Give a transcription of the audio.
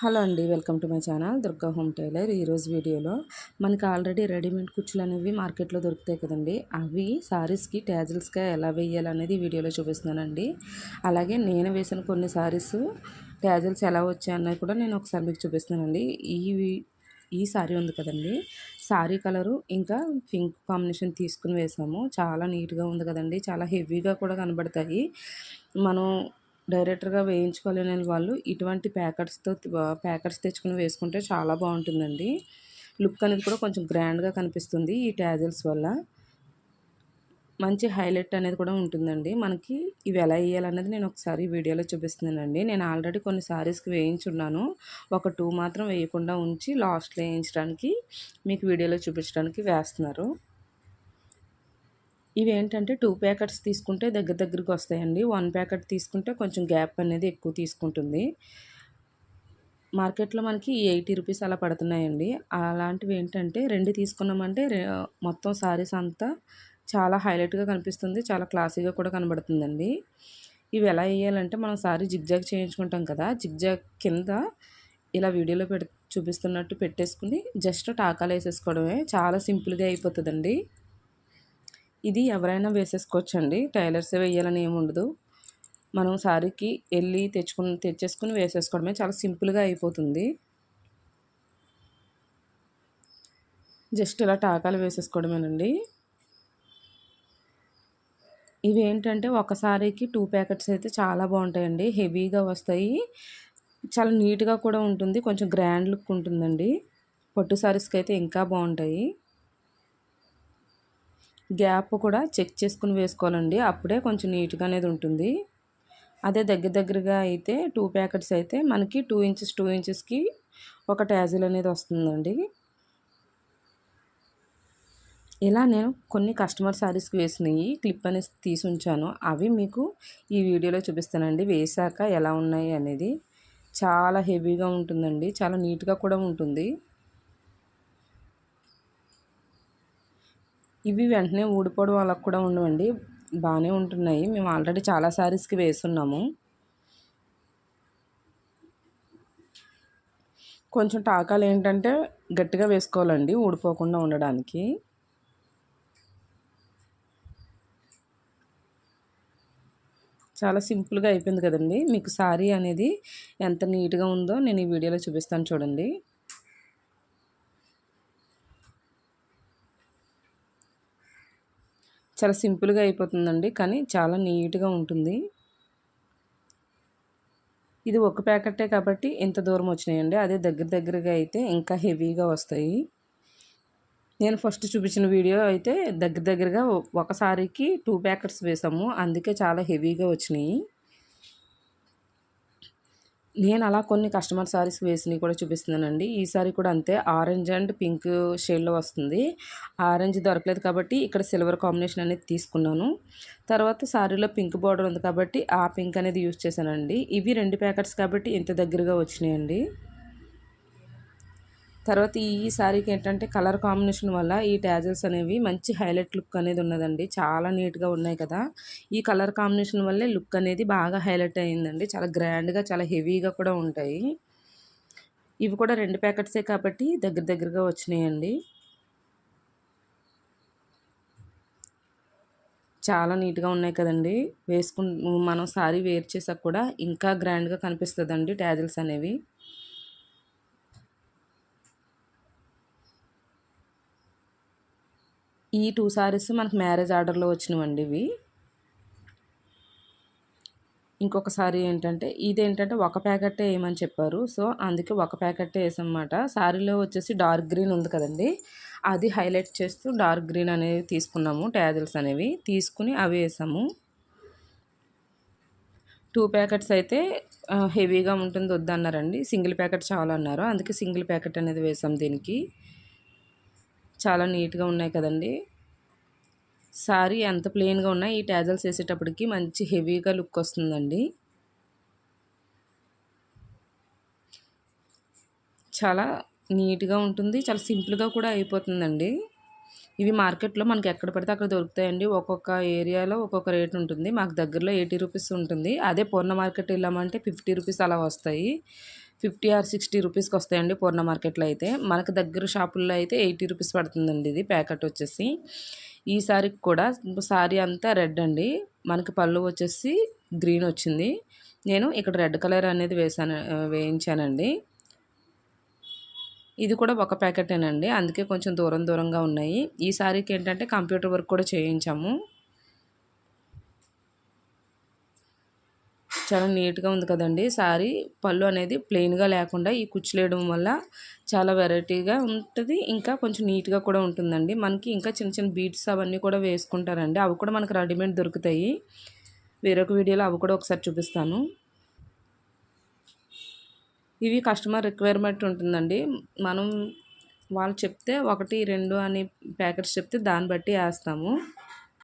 Hello అండి welcome to my channel Durga home tailor. ఈరోజు వీడియోలో మనకి ఆల్రెడీ రెడీమేడ్ కుర్చీలు అనేవి మార్కెట్లో దొరుకుతాయి కదండి. అవి శారీస్కి ట్యాజిల్స్గా ఎలా వేయాలనేది వీడియోలో చూపిస్తున్నానండి. అలాగే నేను వేసిన కొన్ని శారీస్ ట్యాజిల్స్ ఎలా వచ్చాయన్నది కూడా నేను ఒకసారి మీకు చూపిస్తున్నానండి. ఈ ఈ శారీ ఉంది కదండి. శారీ కలరు ఇంకా పింక్ కాంబినేషన్ తీసుకుని వేసాము. చాలా నీట్గా ఉంది కదండి. చాలా హెవీగా కూడా కనబడతాయి. మనం డైరెక్టర్గా వేయించుకోలేని వాళ్ళు ఇటువంటి ప్యాకెట్స్తో ప్యాకెట్స్ తెచ్చుకుని వేసుకుంటే చాలా బాగుంటుందండి. లుక్ అనేది కూడా కొంచెం గ్రాండ్గా కనిపిస్తుంది ఈ ట్యాజిల్స్ వల్ల. మంచి హైలైట్ అనేది కూడా ఉంటుందండి. మనకి ఇవి ఎలా వేయాలనేది నేను ఒకసారి వీడియోలో చూపిస్తున్నానండి. నేను ఆల్రెడీ కొన్ని సారీస్కి వేయించున్నాను. ఒక టూ మాత్రం వేయకుండా ఉంచి లాస్ట్లో వేయించడానికి మీకు వీడియోలో చూపించడానికి వేస్తున్నారు. ఇవి ఏంటంటే టూ ప్యాకెట్స్ తీసుకుంటే దగ్గర దగ్గరికి వస్తాయండి. వన్ ప్యాకెట్ తీసుకుంటే కొంచెం గ్యాప్ అనేది ఎక్కువ తీసుకుంటుంది. మార్కెట్లో మనకి ఎయిటీ రూపీస్ అలా పడుతున్నాయండి. అలాంటివి ఏంటంటే రెండు తీసుకున్నామంటే మొత్తం సారీస్ అంతా చాలా హైలైట్గా కనిపిస్తుంది. చాలా క్లాసీగా కూడా కనబడుతుందండి. ఇవి ఎలా వేయాలంటే మనం సారీ జిగ్జాగ్ చేయించుకుంటాం కదా జిగ్జాగ్ కింద ఇలా వీడియోలో పెడు చూపిస్తున్నట్టు పెట్టేసుకుని జస్ట్ టాకాలు వేసేసుకోవడమే. చాలా సింపుల్గా అయిపోతుందండి. ఇది ఎవరైనా వేసేసుకోవచ్చండి. టైలర్సే వేయాలని ఏముండదు మనం శారీకి వెళ్ళి తెచ్చుకుని తెచ్చేసుకుని వేసేసుకోవడమే చాలా సింపుల్గా అయిపోతుంది. జస్ట్ ఇలా టాకాలు వేసేసుకోవడమేనండి. ఇవి ఏంటంటే ఒక సారీకి టూ ప్యాకెట్స్ అయితే చాలా బాగుంటాయండి. హెవీగా వస్తాయి. చాలా నీట్గా కూడా ఉంటుంది. కొంచెం గ్రాండ్ లుక్ ఉంటుందండి. పట్టు సారీస్కి అయితే ఇంకా బాగుంటాయి. గ్యాప్ కూడా చెక్ చేసుకుని వేసుకోవాలండి. అప్పుడే కొంచెం నీట్గా అనేది ఉంటుంది. అదే దగ్గర దగ్గరగా అయితే టూ ప్యాకెట్స్ అయితే మనకి టూ ఇంచెస్ టూ ఇంచెస్కి ఒక ట్యాజిల్ అనేది వస్తుందండి. ఇలా నేను కొన్ని కస్టమర్ శారీస్కి వేసినవి క్లిప్ అనేది తీసి ఉంచాను. అవి మీకు ఈ వీడియోలో చూపిస్తానండి. వేసాక ఎలా ఉన్నాయి అనేది చాలా హెవీగా ఉంటుందండి. చాలా నీట్గా కూడా ఉంటుంది. ఇవి వెంటనే ఊడిపోవడం వాళ్ళకు కూడా ఉండవండి. బాగానే ఉంటున్నాయి. మేము ఆల్రెడీ చాలా శారీస్కి వేస్తున్నాము కొంచెం టాకాలు ఏంటంటే గట్టిగా వేసుకోవాలండి ఊడిపోకుండా ఉండడానికి. చాలా సింపుల్గా అయిపోయింది కదండి. మీకు శారీ అనేది ఎంత నీట్గా ఉందో నేను ఈ వీడియోలో చూపిస్తాను చూడండి. చాలా సింపుల్గా అయిపోతుందండి. కానీ చాలా నీట్గా ఉంటుంది. ఇది ఒక ప్యాకెటే కాబట్టి ఇంత దూరం వచ్చినాయండి. అదే దగ్గర దగ్గరగా అయితే ఇంకా హెవీగా వస్తాయి. నేను ఫస్ట్ చూపించిన వీడియో అయితే దగ్గర దగ్గరగా ఒకసారికి టూ ప్యాకెట్స్ వేసాము. అందుకే చాలా హెవీగా వచ్చినాయి. నేను అలా కొన్ని కస్టమర్ సారీస్ వేసినవి కూడా చూపిస్తున్నానండి. ఈ సారీ కూడా అంతే. ఆరెంజ్ అండ్ పింక్ షేడ్లో వస్తుంది. ఆరెంజ్ దొరకలేదు కాబట్టి ఇక్కడ సిల్వర్ కాంబినేషన్ అనేది తీసుకున్నాను. తర్వాత సారీలో పింక్ బార్డర్ ఉంది కాబట్టి ఆ పింక్ అనేది యూజ్ చేశానండి. ఇవి రెండు ప్యాకెట్స్ కాబట్టి ఇంత దగ్గరగా వచ్చినాయండి. తర్వాత ఈ శారీకి ఏంటంటే కలర్ కాంబినేషన్ వల్ల ఈ ట్యాజల్స్ అనేవి మంచి హైలైట్ లుక్ అనేది ఉన్నదండి. చాలా నీట్గా ఉన్నాయి కదా. ఈ కలర్ కాంబినేషన్ వల్లే లుక్ అనేది బాగా హైలైట్ అయ్యిందండి. చాలా గ్రాండ్గా చాలా హెవీగా కూడా ఉంటాయి. ఇవి కూడా రెండు ప్యాకెట్సే కాబట్టి దగ్గర దగ్గరగా వచ్చినాయండి. చాలా నీట్గా ఉన్నాయి కదండి. వేసుకు మనం సారీ వేర్ చేసాక కూడా ఇంకా గ్రాండ్గా కనిపిస్తుందండి ట్యాజల్స్ అనేవి. ఈ టూ సారీస్ మనకు మ్యారేజ్ ఆర్డర్లో వచ్చినవండి ఇవి. ఇంకొక సారీ ఏంటంటే ఇది ఏంటంటే ఒక ప్యాకెట్ వేయమని చెప్పారు. సో అందుకే ఒక ప్యాకెట్ వేసన్నమాట శారీలో వచ్చేసి డార్క్ గ్రీన్ ఉంది కదండి. అది హైలైట్ చేస్తూ డార్క్ గ్రీన్ అనేవి తీసుకున్నాము ట్యాజిల్స్ అనేవి. తీసుకుని అవి వేసాము. టూ ప్యాకెట్స్ అయితే హెవీగా ఉంటుంది వద్దన్నారండి. సింగిల్ ప్యాకెట్ చాలా అన్నారు. అందుకే సింగిల్ ప్యాకెట్ అనేది వేసాం దీనికి. చాలా నీట్గా ఉన్నాయి కదండి. సారీ ఎంత ప్లెయిన్గా ఉన్నా ఈ ట్యాజల్స్ వేసేటప్పటికి మంచి హెవీగా లుక్ వస్తుందండి. చాలా నీట్గా ఉంటుంది చాలా సింపుల్గా కూడా అయిపోతుందండి. ఇవి మార్కెట్లో మనకి ఎక్కడ పడితే అక్కడ దొరుకుతాయండి. ఒక్కొక్క ఏరియాలో ఒక్కొక్క రేట్ ఉంటుంది. మాకు దగ్గరలో ఎయిటీ రూపీస్ ఉంటుంది. అదే పూర్ణ మార్కెట్ వెళ్ళామంటే ఫిఫ్టీ రూపీస్ అలా వస్తాయి. ఫిఫ్టీ ఆర్ సిక్స్టీ రూపీస్కి వస్తాయండి పూర్ణ మార్కెట్లో అయితే. మనకు దగ్గర షాపుల్లో అయితే ఎయిటీ రూపీస్ పడుతుందండి ఇది ప్యాకెట్ వచ్చేసి. ఈ సారీకి కూడా సారీ అంతా రెడ్ అండి. మనకి పళ్ళు వచ్చేసి గ్రీన్ వచ్చింది. నేను ఇక్కడ రెడ్ కలర్ అనేది వేసాను వేయించానండి. ఇది కూడా ఒక ప్యాకెటేనండి. అందుకే కొంచెం దూరం దూరంగా ఉన్నాయి. ఈ సారీకి ఏంటంటే కంప్యూటర్ వర్క్ కూడా చేయించాము. చాలా నీట్గా ఉంది కదండి. సారీ పళ్ళు అనేది ప్లెయిన్గా లేకుండా ఈ కుచ్చులేయడం వల్ల చాలా వెరైటీగా ఉంటుంది. ఇంకా కొంచెం నీట్గా కూడా ఉంటుందండి. మనకి ఇంకా చిన్న చిన్న బీట్స్ అవన్నీ కూడా వేసుకుంటారండి. అవి కూడా మనకు రెడీమేడ్ దొరుకుతాయి. వేరొక వీడియోలో అవి కూడా ఒకసారి చూపిస్తాను. ఇవి కస్టమర్ రిక్వైర్మెంట్ ఉంటుందండి. మనం వాళ్ళు చెప్తే ఒకటి రెండు అని ప్యాకెట్స్ చెప్తే దాన్ని బట్టి వేస్తాము.